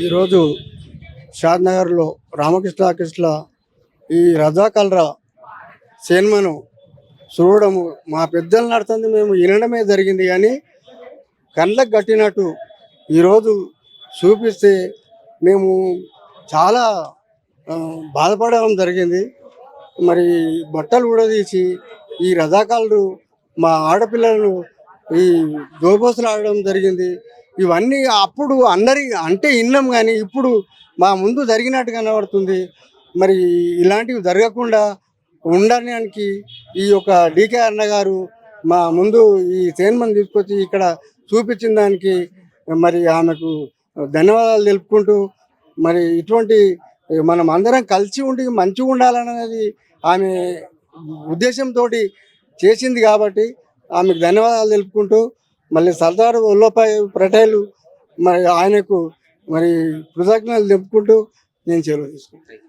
ఈరోజు షాద్నగర్లో రామకృష్ణ కృష్ణ ఈ రజాకల్రా సినిమాను చూడడము మా పెద్దలు నడుతుంది మేము వినడమే జరిగింది కానీ కళ్ళకు కట్టినట్టు ఈరోజు చూపిస్తే మేము చాలా బాధపడడం జరిగింది. మరి బట్టలు ఊడదీసి ఈ రజాకాలు మా ఆడపిల్లలను ఈ దోబోసులు ఆడడం జరిగింది. ఇవన్నీ అప్పుడు అందరి అంటే ఇన్నాం కానీ ఇప్పుడు మా ముందు జరిగినట్టు కనబడుతుంది. మరి ఇలాంటివి జరగకుండా ఉండడానికి ఈ యొక్క డీకే అన్న గారు మా ముందు ఈ చైర్మన్ తీసుకొచ్చి ఇక్కడ చూపించిన దానికి మరి ఆమెకు ధన్యవాదాలు తెలుపుకుంటూ మరి ఇటువంటి మనం అందరం కలిసి ఉండి మంచిగా ఉండాలనేది ఆమె ఉద్దేశంతో చేసింది కాబట్టి ఆమెకు ధన్యవాదాలు తెలుపుకుంటూ మళ్ళీ సర్దార్ వల్లభాయ్ పటేల్ మరి ఆయనకు మరి కృతజ్ఞతలు చెప్పుకుంటూ నేను సెలవు తీసుకుంటాను